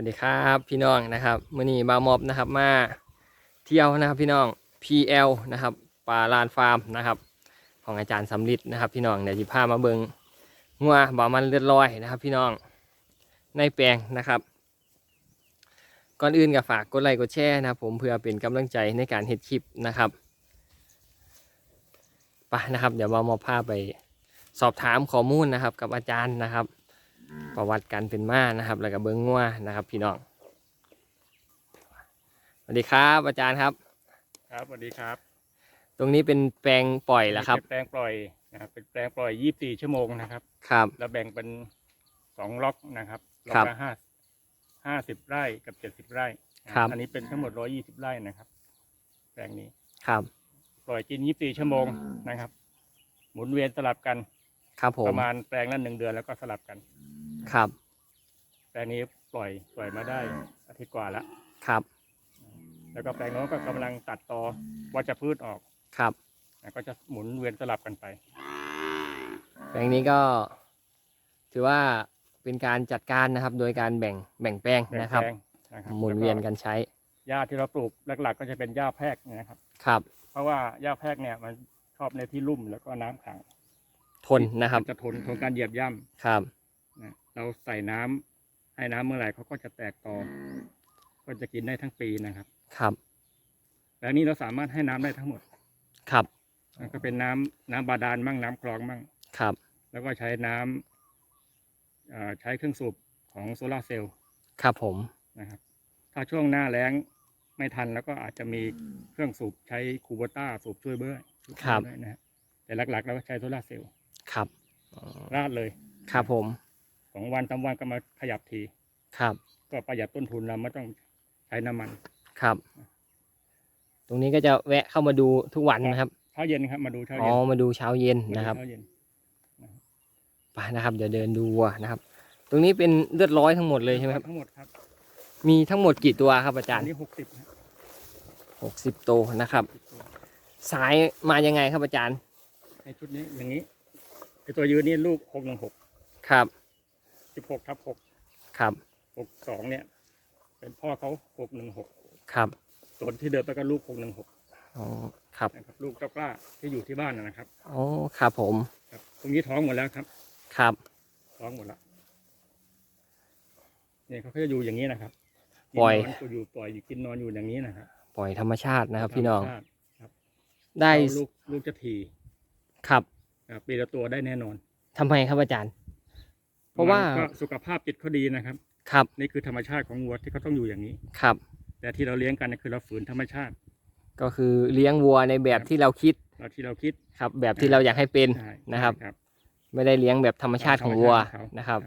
วัสดีครับพี่น้องนะครับมื่อนี้บาวมอบนะครับมาเที่ยวนะครับพี่น้อง PL นะครับปลาลานฟาร์มนะครับ ของอาจารย์สำลิดนะครับ พี่น้องเดี๋ยวจะพามาเบิงงัวบ่ามันเลือดลอยนะครับ พี่น้องในแปลงนะครับ ก่อนอื่นก็ฝากกดไลค์กดแชร์นะครับ ผมเพื่อเป็นกำลังใจในการเฮ็ดคลิปนะครับไปนะครับ เดี๋ยวบาวมอบพาไปสอบถามข้อมูลนะครับ กับอาจารย์นะครับ ประวัติการเป็นมานะครับ แล้วก็เบิ้งงัวนะครับ พี่น้องสวัสดีครับ อาจารย์ครับ ครับสวัสดีครับ ตรงนี้เป็นแปลงปล่อยแล้วครับ เป็นแปลงปล่อยนะครับเป็นแปลงปล่อย 24 ชั่วโมงนะครับ ครับ แล้วแบ่งเป็นสองล็อกนะครับล็อครักบละห้าห้าสิบไร่กับเจ็ดสิบไร่นะครับ อันนี้เป็นทั้งหมด120ไร่นะครับ แปลงนี้ครับ ปล่อยกิน 24 ชั่วโมงนะครับ หมุนเวียนสลับกัน ครับผปมระมาณแปลงละหนึ่งเดือนแล้วก็สลับกัน ครับ แปลงนี้ปล่อยปล่อยมาได้อาทิตย์กว่าแล้วครับ แล้วก็แปลงโน้นก็กำลังตัดตอวัชพืชออกครับ นะก็จะหมุนเวียนสลับกันไป แปลงนี้ก็ถือว่าเป็นการจัดการนะครับ โดยการแบ่งแบ่งแปลงแบ่งนะครับ แปลงนะครับหมุนเวียนกันใช้หญ้าที่เราปลูกหลัก ๆ ก็จะเป็นหญ้าแพรกนะครับ ครับ เพราะว่าหญ้าแพรกเนี่ยมันชอบในที่ลุ่มแล้วก็น้ำขังทนนะครับ มัจะทนทนการเหยียบย่ครับำนะ เราใส่น้ำให้น้ำเมื่อไหร่เขาก็จะแตกตอก็จะกินได้ทั้งปีนะครับ ครับ แล้วนี้เราสามารถให้น้ำได้ทั้งหมด ครับนะก็เป็นน้ำน้ำบาดาลมั่งน้ำคลองมั่งครับ แล้วก็ใช้น้ำเอ่อใช้เครื่องสูบของโซลาร์เซลล์ครับผมนะครับ ถ้าช่วงหน้าแล้งไม่ทันแล้วก็อาจจะมีเครื่องสูบใช้คูโบต้าสูบช่วยเบื้อยสูช่วยด้วยนะฮะแต่หลักๆเราก็ใช้โซลาร์เซลล์ครับอ๋อราดเลย ครับผม สองวันสามวันก็มาขยับที ครับ ก็ประหยัดต้นทุนเราไม่ต้องใช้น้ำมัน ครับ ตรงนี้ก็จะแวะเข้ามาดูทุกวันนะครับ เช้าเย็นครับมาดูเช้าอ๋อ เย็นมาดูเช้าเย็นมาดูนะครับเช้าเย็นไปนะครับ เดี๋ยวเดินดูวัวนะครับ ตรงนี้เป็นเลือดร้อยทั้งหมดเลยใช่ไหมครับ ทั้งหมดครับมีทั้งหมดกี่ตัวครับอาจารอันย์นี้หกสิบหกสิบตัวนะครับ ตัวสายมายังไงครับอาจารย์ ในชุดนี้อย่างนี้ไอตัวยืนนี่ลูกหกหนึ่งหกครับ สิบหกทับหกครับหกสองเนี่ย เป็นพ่อเขาหกหนึ่งหกครับส่วนที่เดินไปก็ลูกหกหนึ่งหกอ๋อครับนะครับลูกเจ้ากล้าที่อยู่ที่บ้านนะนะครับอ๋อครับผมครับตรงนี้ท้องหมดแล้วครับ ครับ ท้องหมดแล้วเนี่ยเขาก็จะอยู่อย่างนี้นะครับปล่อย กินนอนอยู่ปล่อยอยู่กินนอนอยู่อย่างนี้นะครับปล่อยธรรมชาตินะครับ พี่น้องธรรมชาติได้ลูกลูกจะทีครับครับปีละตัวได้แน่นอนทำไมครับอาจารย์ เพราะว่านก็สุขภาพจิตเขาดีนะครับ ครับ นี่คือธรรมชาติของวัวที่เขาต้องอยู่อย่างนี้ ครับ แต่ที่เราเลี้ยงกันเนี่ยคือเราฝืนธรรมชาติ ก็คือเลี้ยงวัวในแบบที่เราคิดเราที่เราคิดครับ แบบที่เราอยากให้เป็นใช่นะครับ ครับ ไม่ได้เลี้ยงแบบธรรมชาติของวัวธรรมชาติของเขา นะครับ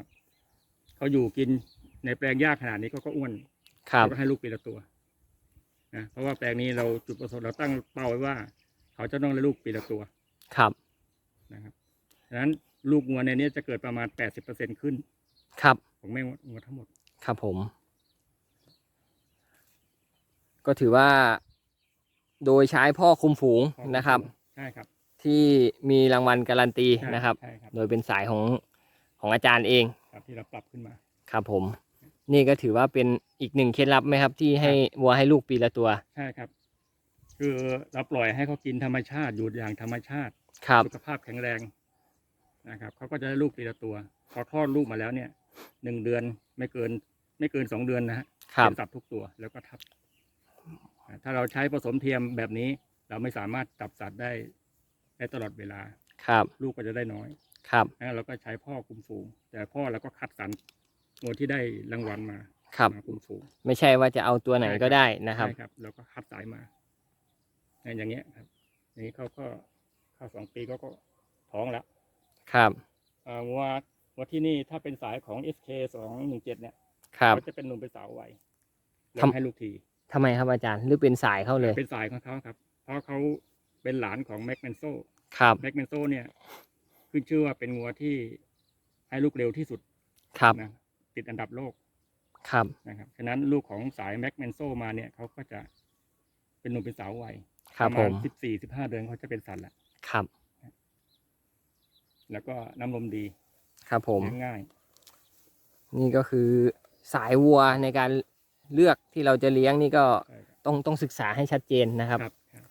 เขาอยู่กินในแปลงหญ้าขนาดนี้เขาก็อ้วนครับ เขาก็ให้ลูกปีละตัวนะเพราะว่าแปลงนี้เราจุดประสงค์เราตั้งเป้าไว้ว่า เขาจะต้องได้ลูกปีละตัวครับนะครับฉะนั้น ลูกงัวในนี้จะเกิดประมาณแปดสิบเปอร์เซ็นขึ้น ครับ ของแม่งัวทั้งหมด ครับผม ก็ถือว่า โดยใช้พ่อคุมฝูงนะครับ ใช่ครับ ที่มีรางวัลการันตีใช่นะครับใช่ครับ โดยเป็นสายของของอาจารย์เอง ครับที่เราปรับขึ้นมา ครับผม นี่ก็ถือว่าเป็นอีกหนึ่งเคล็ดลับไหมครับ ที่ให้วัวให้ลูกปีละตัว ใช่ครับ คือเราปล่อยให้เขากินธรรมชาติอยู่อย่างธรรมชาติครับสุขภาพแข็งแรง นะครับเขาก็จะได้ลูกปีละตัว พอคลอดลูกมาแล้วเนี่ยหนึ่งเดือนไม่เกิน ไม่เกินสองเดือนนะฮะครับเป็นสัตว์ทุกตัวแล้วก็ทับอ่าถ้าเราใช้ผสมเทียมแบบนี้ เราไม่สามารถจับสัตว์ได้ได้ตลอดเวลาครับลูกก็จะได้น้อยครับงั้นเราก็ใช้พ่อคุมฝูง แต่พ่อเราก็คัดสรรงัวที่ได้รางวัลมาครับมาคุมฝูง ไม่ใช่ว่าจะเอาตัวไหนก็ได้นะครับใช่ครับเราก็คัดสายมาอย่างเงี้ยครับ อย่างนี้เขาก็เข้าสองปีก็ก็ท้องแล้ว ครับอ่าวัววัวที่นี่ถ้าเป็นสายของ SK สองหนึ่งเจ็ดเนี่ยครับ เขาจะเป็นหนุ่มเป็นสาวไวเริ่ทำมให้ลูกที ทำไมครับอาจารย์หรือเป็นสายเข้าเลยเป็นสายของเขาครับ เพราะเขาเป็นหลานของแม็กแมนโซครับแม็กแมนโซเนี่ย ขึ้นชื่อว่าเป็นงัวที่ให้ลูกเร็วที่สุดครับนะติดอันดับโลกครับนะครับฉะนั้นลูกของสายแม็กแมนโซมาเนี่ยเขาก็จะเป็นหนุ่มเป็นสาวไวครับปะผมามณสิบสี่สิบห้าเดือนเขาจะเป็นสัตว์ละครับ แล้วก็น้ำนมดีครับผม เลี้ยงง่าย นี่ก็คือสายวัวในการเลือกที่เราจะเลี้ยงนี่ก็ใช่ครับ ต้องต้องศึกษาให้ชัดเจนนะครับ ครับครับ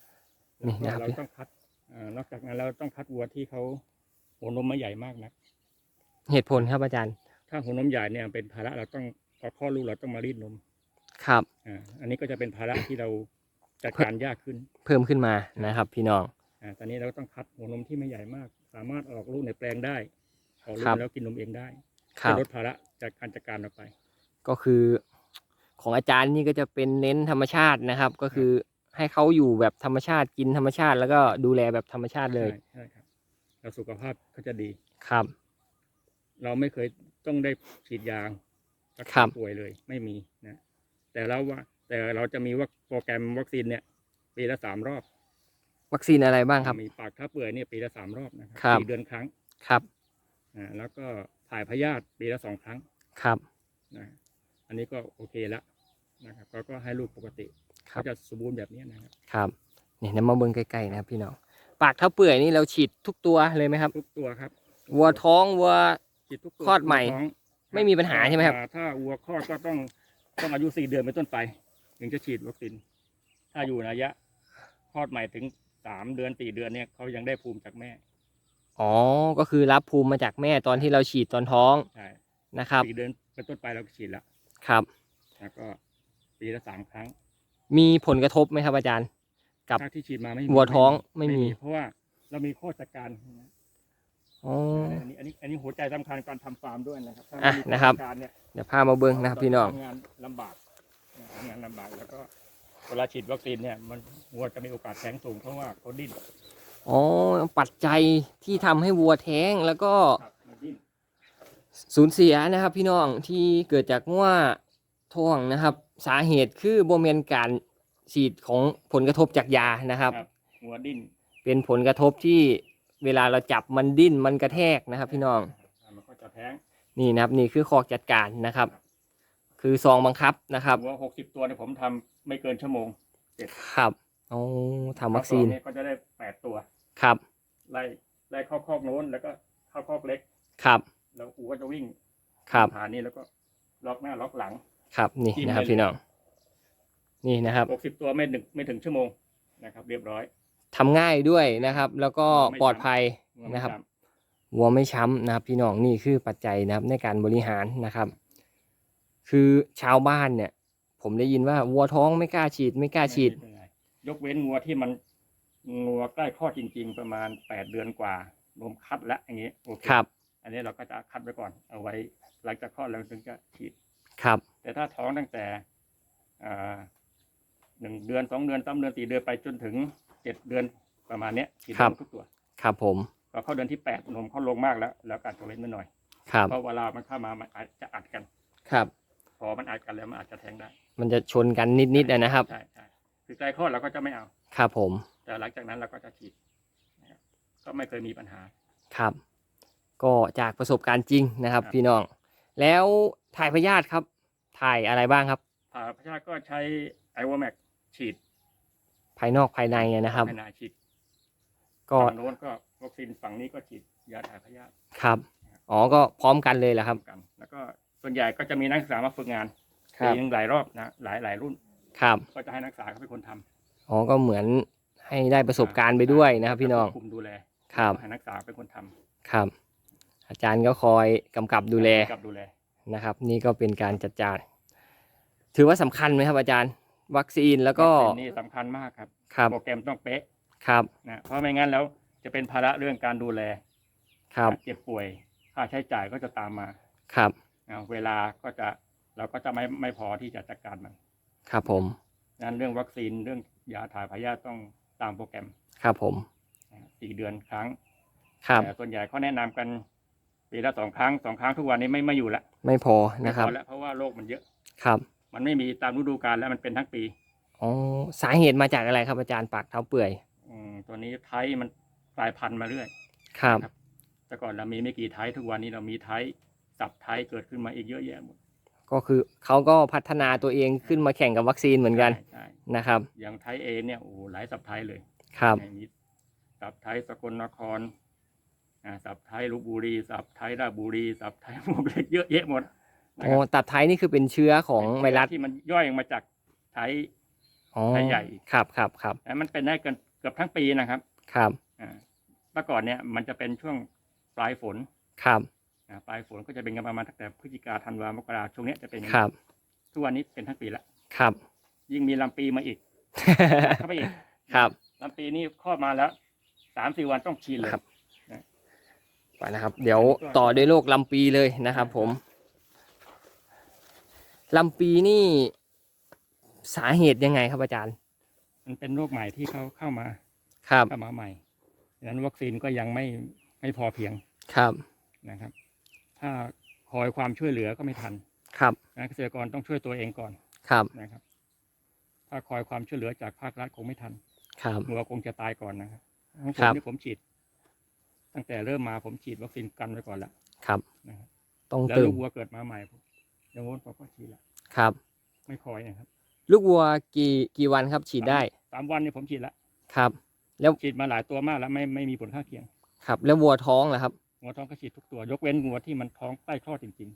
นี่แล้วนะครับก็เราต้องคัดอ่านอกจากนั้นเราต้องคัดวัวที่เขาหัวนมไม่ใหญ่มากนะ เหตุผลครับอาจารย์ถ้าหัวนมใหญ่เนี่ยเป็นภาระเราต้องพอคลอดลูกเราต้องมารีดนมครับ อ่าอันนี้ก็จะเป็นภาระที่เราจัดการยากขึ้นเพิ่มขึ้นมานะครับ พี่น้อง อ่าตอนนี้เราก็ต้องคัดหัวนมที่ไม่ใหญ่มาก สามารถออกลูกในแปลงได้ออกลูครักบแล้วกินนมเองได้ครัจะบลดภาระจากการจัดการเราไป ก็คือของอาจารย์นี่ก็จะเป็นเน้นธรรมชาตินะครับ ก็คือให้เขาอยู่แบบธรรมชาติกินธรรมชาติ แล้วก็ดูแลแบบธรรมชาติเลยใช่ใช่ครับแล้วสุขภาพก็จะดีครับ เราไม่เคยต้องได้ฉีดยารักครัษาบป่วยเลยไม่มีนะแต่เราว่าแต่เราจะมีว่าโปรแกรมวัคซีนเนี่ยปีละสามรอบ วัคซีนอะไรบ้างครับ มีปากท้าเปื่อยเนี่ยปีละสามรอบนะครัครับ สี่เดือนครั้งครับอ่าแล้วก็ถ่ายพยาธิปีละสองครั้งครับนะอันนี้ก็โอเคแล้วนะครับก็ก็ให้ลูกปกติครัก็บจะสมบูรณ์แบบนี้นะครับครับเนี่ยนำมาเบิ่งใกล้ๆนะครับพี่น้องปากเท้าเปื่อยนี่เราฉีดทุกตัวเลยไหมครับทุกตัวครับวัวท้องวัว ฉีดทุกตัวคลอดใหม่ทุกท้งไม่มีปัญหาใช่ไหมครับ อ่าถ้าวัวคลอดก็ต้องต้องอายุสี่เดือนเป็นต้นไป ถึงจะฉีดวัคซีนถ้าอยู่ในระยะคลอดใหม่ถึง สามเดือนสี่เดือนเนี่ยเขายังได้ภูมิจากแม่ อ๋อ ก็คือรับภูมิมาจากแม่ตอนที่เราฉีดตอนท้องใช่นะครับสี่เดือนเป็นต้นไปเราก็ฉีดแล้วครับแล้วก็ปีละสามครั้ง มีผลกระทบไหมครับอาจารย์ กับถ้าที่ฉีดมาไม่มีวัวท้องไม่มี เพราะว่าเรามีข้อจัดการอ๋ออันนี้อันนี้อันนี้หัวใจสำคัญการทำฟาร์มด้วยนะครับถ้าอะไม่มีนะครับข้อจัดการเนี่ยเดี๋ยวพามาเบิ่งนะครับพี่น้องทำงานลำบากทำงานลำบากแล้วก็ เวลาฉีดวัคซีนเนี่ยมันวัวจะมีโอกาสแท้งสูงเพราะว่าเขาดิ้นอ๋อ ปัจจัยที่ทำให้วัวแท้งแล้วก็ครับมันดิ้นสูญเสียนะครับ พี่น้องที่เกิดจากว่าท้องนะครับ สาเหตุคือโบเมนการฉีดของผลกระทบจากยานะครับครับ วัวดิ้นเป็นผลกระทบที่เวลาเราจับมันดิ้นมันกระแทกนะครับ พี่น้อง มันก็จะแท้งนี่นะครับนี่คือคอกจัดการนะครับ คือซองบังคับนะครับ วัวหกสิบตัวเนี่ยผมทำ ไม่เกินชั่วโมงครับโอ้ทำวัคซีนเนี่ยก็จะได้แปดตัว ครับ ไล่ไล่เข้าคอกโน้นแล้วก็เข้าคอกเล็ก ครับ แล้วอูก็จะวิ่ง ครับผ่านนี่แล้วก็ล็อกหน้าล็อกหลัง ครับ นี่จิ้มนะครับได้เลยพี่น้อง นี่นะครับหกสิบตัวไม่ถึงไม่ถึงชั่วโมงนะครับ เรียบร้อยทำง่ายด้วยนะครับ แล้วก็ไม่ปลอดภัยวัวไม่นะครับช้ำวัวไม่ช้ำนะครับ พี่น้องนี่คือปัจจัยนะครับในการบริหารนะครับ คือชาวบ้านเนี่ย ผมได้ยินว่าวัวท้องไม่กล้าฉีด ไม่กล้าฉีด ไม่เป็นไรยกเว้นงัวที่มันงัวใกล้คลอดจริง ๆ ประมาณแปดเดือนกว่านมคัดแล้วอย่างนี้โอเคครับ อันนี้เราก็จะคัดไว้ก่อนเอาไว้หลังจากคลอดแล้วถึงจะฉีด ครับ แต่ถ้าท้องตั้งแต่อ่าหนึ่งเดือนสองเดือนสามเดือนสี่เดือนไปจนถึงเจ็ดเดือนประมาณเนี้ยฉีดครับนมทุกตัวครับผม พอเข้าเดือนที่แปดนมเขาลงมากแล้ว แล้วการจะเว้นไว้หน่อย ครับ เพราะเวลามันเข้ามามันอาจจะอัดกัน ครับ พอมันอัดกันแล้วมันอาจจะแทงได้มันจะชนกันนิดๆนะครับใช่ใช่คือใกล้คลอดเราก็จะไม่เอาครับผม แต่หลังจากนั้นเราก็จะฉีดนะครับก็ไม่เคยมีปัญหาครับ ก็จากประสบการณ์จริงนะครับครับพี่น้อง แล้วถ่ายพยาธิครับ ถ่ายอะไรบ้างครับผ่าพยาธิก็ใช้ไอวอแมกฉีด ภายนอกภายในนะครับภายในฉีดก็ฝั่งโน้นก็วัคซีนฝั่งนี้ก็ฉีดยาถ่ายพยาธิครับ อ๋อก็พร้อมกันเลยแหละครับกันแล้วก็ ส่วนใหญ่ก็จะมีนักศึกษามาฝึกงานครัปีบหนึงหลายรอบนะหลายหลายรุ่น ครับก็จะให้นักศึกษาเขาเป็นคนทำอ๋อก็เหมือนให้ได้ประสบการณ์ไปด้วยนะครับพี่น้องคุมดูแลครับให้นักศึกษาเป็นคนทำครับ อาจารย์ก็คอยกำกับดูแลกับดูแล นะครับ นี่ก็เป็นการจัดจานถือว่าสำคัญไหมครับอาจารย์ วัคซีนแล้วก็วัคซีนนี่สำคัญมากครับ ครับโปรแกรมต้องเป๊ะครับนะเพราะไม่งั้นแล้วจะเป็นภาระเรื่องการดูแลครับเจ็บป่วย ค่าใช้จ่ายก็จะตามมา ครับ นะเวลาก็จะเราก็จะไม่ไม่พอที่จะจัดการมัน ครับผมนั้นเรื่องวัคซีนเรื่องยาถ่ายพยาธิต้องตามโปรแกรม ครับผมนะสี่เดือนครั้ง ครับแต่ส่วนใหญ่เขาแนะนำกันปีละสองครั้งสองครั้งทุกวันนี้ไม่ไม่อยู่ละไม่พอไม่นะครับพอแล้วเพราะว่าโรคมันเยอะครับ มันไม่มีตามฤดูกาลแล้วมันเป็นทั้งปีอ๋อสาเหตุมาจากอะไรครับอาจารย์ปากเท้าเปื่อยอืมตัวนี้ไทยมันกลายพันธุ์มาเรื่อย ครับครับแต่ก่อนเรามีไม่กี่ไทยทุกวันนี้เรามีไทย สับไทยเกิดขึ้นมาอีกเยอะแยะหมดก็คือเขาก็พัฒนาตัวเองขึ้นมาแข่งกับวัคซีนเหมือนกันใช่ใช่นะครับ อย่างไทยเอเนี่ยโอ้โหหลายสับไทยเลยครับมีสับไทยสกลนครอ่าสับไทยลบบุรีสับไทยราชบุรีสับไทยพวกเล็กเยอะแยะหมดนะโอ้ครับตับไทยนี่คือเป็นเชื้อของไวรัสที่มันย่อยออกมาจากไทย อ๋อไทยใหญ่ ครับครับครับแต่มันเป็นได้เกินเกือบทั้งปีนะครับครับอ่าเมื่อก่อนเนี่ยมันจะเป็นช่วงปลายฝน ครับ อ่าปลายฝนก็จะเป็นกันประมาณตั้งแต่พฤศจิกาธันวามกราช่วงเนี้ยจะเป็นอย่างคนี้รับ ทุกวันนี้เป็นทั้งปีละครับ ยิ่งมีลำปีมาอีกเข้าไปอีกครับ ลำปีนี่คลอดมาแล้วสามสี่วันต้องฉีดเลย ครับ ไปนะครับ เดี๋ยวต่อด้วยโรคลำปีเลยนะครับ ผมลำปีนี่สาเหตุยังไงครับอาจารย์ มันเป็นโรคใหม่ที่เขาเข้ามาครับ เข้ามาใหม่ดังนั้นวัคซีนก็ยังไม่ไม่พอเพียงครับ นะครับ ถ้าคอยความช่วยเหลือก็ไม่ทันครับนะเกษตรกรต้องช่วยตัวเองก่อนครับนะครับ ถ้าคอยความช่วยเหลือจากภาครัฐคงไม่ทันครับวัวคงจะตายก่อนนะครับของผครัมบที่ผมฉีด ตั้งแต่เริ่มมาผมฉีดวัคซีนกันไว้ก่อนแล้วครับนะครับต้องแล้วตื่ลูนกวัวเกิดมาใหม่ผมอย่างงู้นผมก็ฉีดแล้วครับ ไม่คอยนะครับ ลูกวัวกี่กี่วันครับ ฉีดได้สามวันเนี่ยผมฉีดแล้วครับ แล้วฉีดมาหลายตัวมากแล้วไม่ไม่มีผลข้างเคียง ครับ แล้ววัวท้องล่ะครับ งัวท้องก็ฉีดทุกตัวยกเว้นงัวที่มันท้องใต้คลอดจริง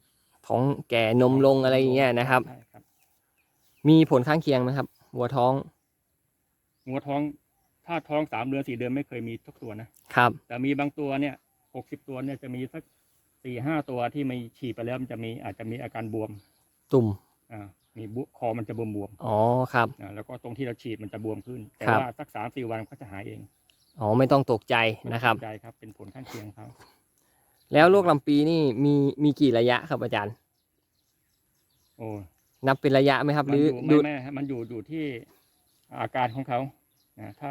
ท้องแก่นๆมลงอะไรอย่างเงี้ยนะครับใช่ครับ มีผลข้างเคียงไหมครับวัวท้องงัวท้อง ถ้าท้องสามเดือนสี่เดือนไม่เคยมีทุกตัวนะครับ แต่มีบางตัวเนี่ยหกสิบตัวเนี่ยจะมีสักสี่ห้าตัวที่ไม่ฉีดไปแล้วมันจะมีอาจจะมีอาการบวม ตุ่มอ่ามีบุคอมันจะบวมบวมๆอ๋อครับอ่าแล้วก็ตรงที่เราฉีดมันจะบวมขึ้น แต่ครับว่าสักสามสี่วันก็จะหายเองอ๋อไม่ต้องตกใจนะครับไม่ต้องตกใจครับเป็นผลข้างเคียงเขา แล้วโรคลำปีนี่มีมีกี่ระยะครับอาจารย์ โอ้นับเป็นระยะไหมครับ หมันรืออยู่ดูไม่ไม่ฮะมันอยู่อยู่ที่อาการของเขานะถ้า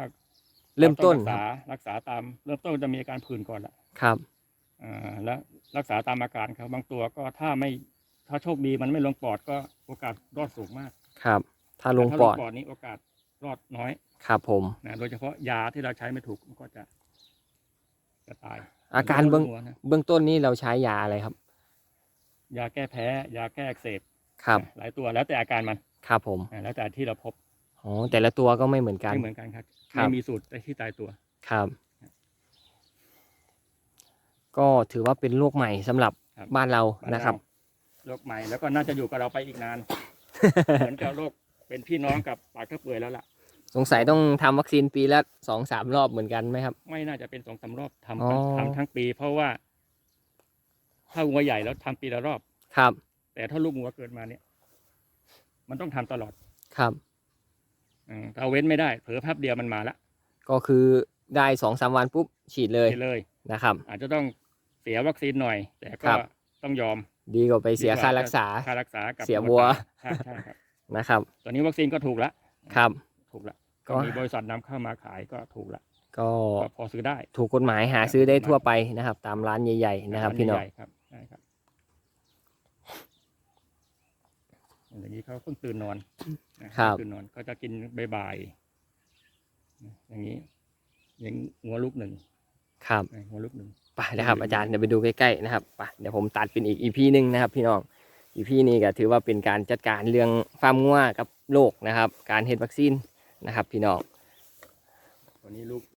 เริ่มต้นรักษารักษาตาม เริ่มต้นจะมีอาการผื่นก่อนละครับ อ่าแล้วรักษาตามอาการเขาบางตัวก็ถ้าไม่ถ้าโชคดีมันไม่ลงปอดก็โอกาสรอดสูงมากครับ ถ้าลงแต่ถ้าปอดปอดนี้โอกาสรอดน้อยครับผม นะโดยเฉพาะยาที่เราใช้ไม่ถูกมันก็จะจะตาย อาการเบื้องหัวนะเบื้องต้นนี่เราใช้ยาอะไรครับ ยาแก้แพ้ ยาแก้อักเสบครับ หลายตัวแล้วแต่อาการมันครับผมอ่าแล้วแต่ที่เราพบอ๋อแต่ละตัวก็ไม่เหมือนกัน ไม่เหมือนกันครับครับ ไม่มีสูตรที่ตายตัว ครับ ก็ถือว่าเป็นโรคใหม่สำหรับครับ บ้านเราบ้านนะครับ โรคใหม่แล้วก็น่าจะอยู่กับเราไปอีกนาน เหมือนกับโรคเป็นพี่น้องกับปากกระเปื่อยแล้วล่ะ สงสัยต้องทำวัคซีนปีละสองสามรอบเหมือนกันไหมครับ ไม่น่าจะเป็นสองสามรอบทำอ๋อ ทำทั้งปี เพราะว่า ถ้างัวใหญ่แล้วทำปีละรอบ ครับแต่ถ้าลูกงัวเกิดมาเนี่ย มันต้องทำตลอดครับ อืมเราเว้นไม่ได้ เผลอแป๊บเดียวมันมาละก็คือได้สองสามวันปุ๊บฉีดเลยไปเลย นะครับ อาจจะต้องเสียวัคซีนหน่อย แต่คก็รับ ต้องยอมดีกว่าไปเสียดีกว่าค่ารักษา ค่ารักษากับเสียวัว ใช่ใช่ครับ นะครับ ตอนนี้วัคซีนก็ถูกละครับ ถูกละ ก็ก็มีบริษัทนำเข้ามาขายก็ถูกละก็ก็พอซื้อได้ ถูกกฎหมายหาซื้อได้ทั่วไปนะครับ ตามร้านใหญ่ ๆ นะครับ พี่น้องใหญ่ๆครับใช่ครับอย่างนี้เขาเพิ่งตื่นนอนนะครับเพิ่งตื่นนอนก็จะกินบ่ายๆอย่างนี้อย่างหัวลูกหนึ่งครับหัวลูกหนึ่งไปนะครับ อาจารย์เดี๋ยวไปดูใกล้ๆนะครับไปเดี๋ยวผมตัดเป็นอีกอีพีหนึ่งนะครับ พี่น้องอีพีนี้ก็ถือว่าเป็นการจัดการเรื่องฟาร์มงัวกับโรคนะครับ การเฮ็ดวัคซีน นะครับ พี่น้องวันนี้ลูก